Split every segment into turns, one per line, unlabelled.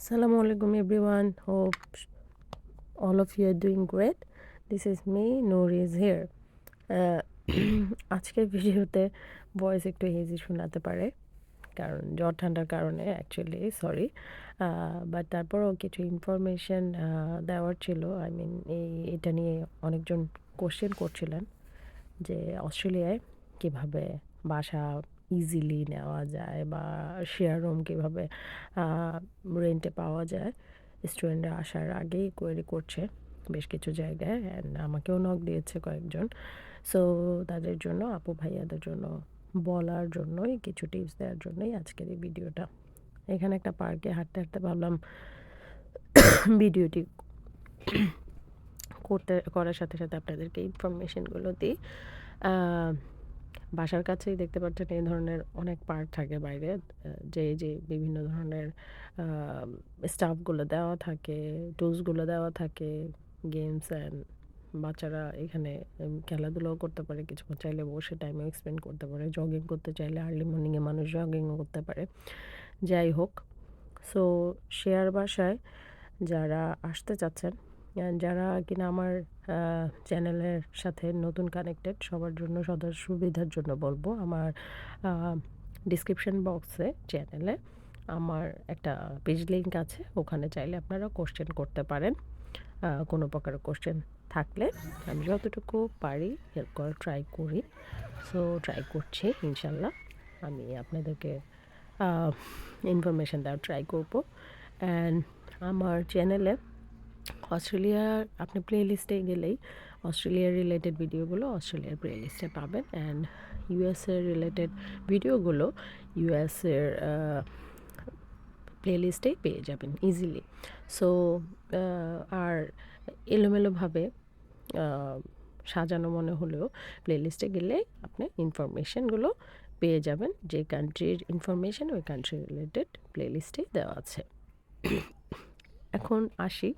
Alaikum everyone. Hope all of you are doing great. This is me, Noor is here. Uh, আজকের ভিডিওতে voice একটু hazy শোনাতে পারে কারণ জ্বর ঠান্ডার কারণে অ্যাকচুয়ালি সরি বাট তারপরও কিছু ইনফরমেশন দেওয়ার ছিল আই মিন এই এটা নিয়ে অনেকজন কোশ্চেন করছিলেন যে অস্ট্রেলিয়ায় কীভাবে বাসা ইজিলি নেওয়া যায় বা শেয়ার রুম কীভাবে রেন্টে পাওয়া যায় স্টুডেন্টরা আসার আগেই কোয়েরি করছে বেশ কিছু জায়গায় অ্যান্ড আমাকেও নক দিয়েছে কয়েকজন। সো তাদের জন্য, আপু ভাইয়াদের জন্য, বলার জন্যই, কিছু টিপস দেওয়ার জন্যই আজকের এই ভিডিওটা এখানে একটা পার্কে হাঁটতে হাঁটতে ভাবলাম ভিডিওটি করতে, করার সাথে সাথে আপনাদেরকে ইনফরমেশনগুলো দিই। বাসার কাছেই দেখতে পাচ্ছেন এই ধরনের অনেক পার্ক থাকে বাইরে যে যে বিভিন্ন ধরনের স্টাফগুলো দেওয়া থাকে টুলসগুলো দেওয়া থাকে গেমস অ্যান্ড বাচ্চারা এখানে খেলাধুলাও করতে পারে কিছুক্ষণ চাইলে বসে টাইমও এক্সপেন্ড করতে পারে জগিং করতে চাইলে আর্লি মর্নিংয়ে মানুষ জগিংও করতে পারে, যাই হোক। সো শেয়ার বাসায় যারা আসতে চাচ্ছেন যারা কিনা আমার চ্যানেলের সাথে নতুন কানেক্টেড সবার জন্য সদা সুবিধার জন্য বলব। আমার ডিসক্রিপশন বক্সে চ্যানেলে আমার একটা পেজ লিঙ্ক আছে। ওখানে চাইলে আপনারা কোশ্চেন করতে পারেন। কোনো প্রকার কোশ্চেন থাকলে আমি যতটুকু পারি হেল্প করার ট্রাই করি। সো ট্রাই করছি, ইনশাল্লাহ। আমি আপনাদেরকে ইনফরমেশান দেওয়ার ট্রাই করব। অ্যান্ড আমার চ্যানেলে অস্ট্রেলিয়ার, আপনি প্লে লিস্টে গেলেই অস্ট্রেলিয়ার রিলেটেড ভিডিওগুলো অস্ট্রেলিয়ার প্লে লিস্টে পাবেন অ্যান্ড ইউএসের রিলেটেড ভিডিওগুলো ইউএসের প্লে লিস্টেই পেয়ে যাবেন ইজিলি সো আর এলোমেলোভাবে সাজানো মনে হলেও প্লে লিস্টে গেলে আপনি ইনফরমেশনগুলো পেয়ে যাবেন যে কান্ট্রির ইনফরমেশন ওই কান্ট্রি রিলেটেড প্লে লিস্টেই দেওয়া আছে। এখন আসি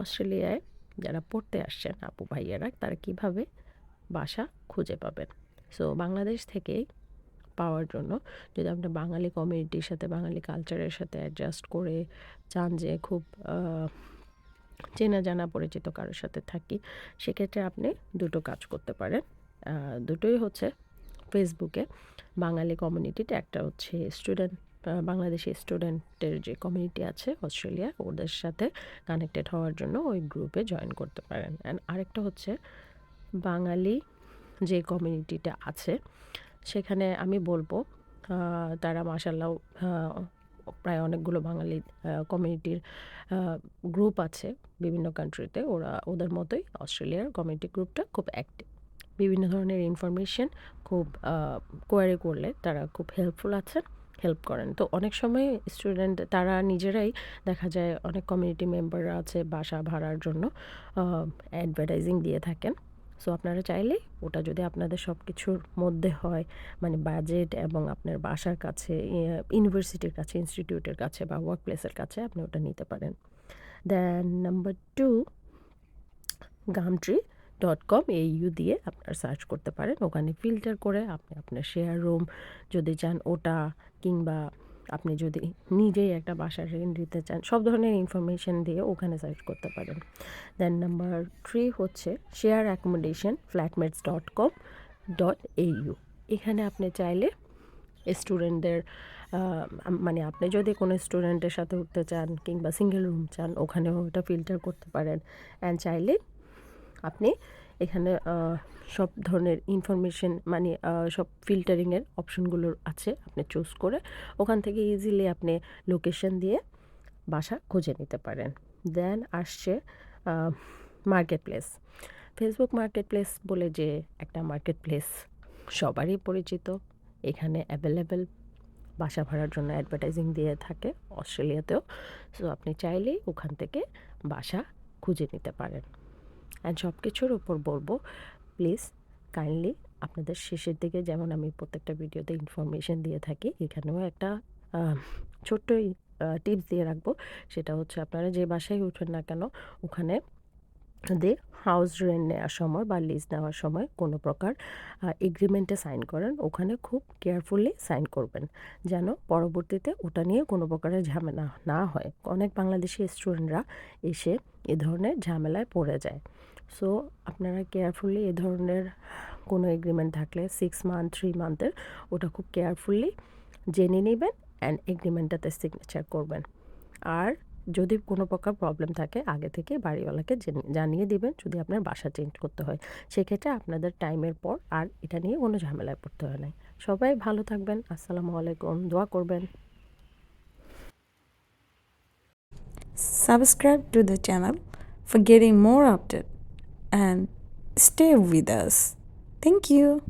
অস্ট্রেলিয়ায় যারা পড়তে আসছেন আপু ভাইয়ারা, তারা কীভাবে বাসা খুঁজে পাবেন? সো বাংলাদেশ থেকেই পাওয়ার জন্য যদি আপনি বাঙালি কমিউনিটির সাথে, বাঙালি কালচারের সাথে অ্যাডজাস্ট করে চান যে খুব চেনা জানা পরিচিত কারোর সাথে থাকি, সেক্ষেত্রে আপনি দুটো কাজ করতে পারেন। দুটোই হচ্ছে ফেসবুকে বাঙালি কমিউনিটিতে একটা হচ্ছে স্টুডেন্ট বাংলাদেশি স্টুডেন্টের যে কমিউনিটি আছে অস্ট্রেলিয়া, ওদের সাথে কানেক্টেড হওয়ার জন্য ওই গ্রুপে জয়েন করতে পারেন। অ্যান্ড আরেকটা হচ্ছে বাঙালি যে কমিউনিটিটা আছে, সেখানে আমি বলব তারা মাসাল্লাহ প্রায় অনেকগুলো বাঙালি কমিউনিটির গ্রুপ আছে বিভিন্ন কান্ট্রিতে ওরা, ওদের মতোই অস্ট্রেলিয়ার কমিউনিটি গ্রুপটা খুব অ্যাক্টিভ বিভিন্ন ধরনের ইনফরমেশন খুব কোয়ারি করলে তারা খুব হেল্পফুল আছেন। হেল্প করেন। তো অনেক সময় স্টুডেন্ট তারা নিজেরাই দেখা যায় অনেক কমিউনিটি মেম্বাররা আছে বাসা ভাড়ার জন্য অ্যাডভার্টাইজিং দিয়ে থাকেন। সো আপনারা চাইলে ওটা যদি আপনাদের সব কিছুর মধ্যে হয় মানে বাজেট এবং আপনার বাসার কাছে ইউনিভার্সিটির কাছে ইনস্টিটিউটের কাছে বা ওয়ার্ক প্লেসের কাছে আপনি ওটা নিতে পারেন। Then number two Gumtree dot com A U দিয়ে আপনার সার্চ করতে পারেন। ওখানে ফিল্টার করে আপনি আপনার শেয়ার রুম যদি চান ওটা কিংবা আপনি যদি নিজেই একটা বাসার রেন্ট দিতে চান, সব ধরনের ইনফরমেশান দিয়ে ওখানে সার্চ করতে পারেন। দেন নাম্বার থ্রি হচ্ছে share accommodation flatmates dot com dot AU এখানে আপনি চাইলে স্টুডেন্টদের মানে আপনি যদি কোনো স্টুডেন্টের সাথে উঠতে চান কিংবা সিঙ্গেল রুম চান, ওখানেও ওটা ফিল্টার করতে পারেন। অ্যান্ড চাইলে আপনি এখানে সব ধরনের ইনফরমেশন মানে সব ফিল্টারিংয়ের অপশনগুলো আছে, আপনি চুজ করে ওখান থেকে ইজিলি আপনি লোকেশন দিয়ে বাসা খুঁজে নিতে পারেন। দেন আসছে market place Facebook market place বলে যে একটা মার্কেট প্লেস সবারই পরিচিত। এখানে অ্যাভেলেবেল বাসা ভাড়ার জন্য অ্যাডভার্টাইজিং দিয়ে থাকে অস্ট্রেলিয়াতেও। সো আপনি চাইলেই ওখান থেকে বাসা খুঁজে নিতে পারেন। অ্যান্ড সব কিছুর ওপর বলব প্লিজ কাইন্ডলি আপনাদের শেষের দিকে যেমন আমি প্রত্যেকটা ভিডিওতে ইনফরমেশন দিয়ে থাকি, এখানেও একটা ছোট্ট টিপস দিয়ে রাখব। সেটা হচ্ছে আপনারা যে বাসায় উঠবেন না কেন, ওখানে দিয়ে হাউস রেন্ট নেওয়ার সময় বা লিজ নেওয়ার সময় কোনো প্রকার এগ্রিমেন্টে সাইন করেন। ওখানে খুব কেয়ারফুলি সাইন করবেন, যেন পরবর্তীতে ওটা নিয়ে কোনো প্রকারের ঝামেলা না হয়। অনেক বাংলাদেশি স্টুডেন্টরা এসে এ ধরনের ঝামেলায় পড়ে যায়। সো আপনারা কেয়ারফুলি এ ধরনের কোনো এগ্রিমেন্ট থাকলে সিক্স মান্থ থ্রি মান্থের ওটা খুব কেয়ারফুলি জেনে নেবেন অ্যান্ড এগ্রিমেন্টটাতে সিগনেচার করবেন। আর যদি কোনো প্রকার প্রবলেম থাকে, আগে থেকে বাড়িওয়ালাকে জানিয়ে দিবেন যদি আপনার বাসা চেঞ্জ করতে হয়। সেক্ষেত্রে আপনাদের টাইমের পর আর এটা নিয়ে কোনো ঝামেলায় পড়তে হয় না। সবাই ভালো থাকবেন, আসসালামু আলাইকুম, দোয়া করবেন।
Subscribe to the channel for getting more update and stay with us. Thank you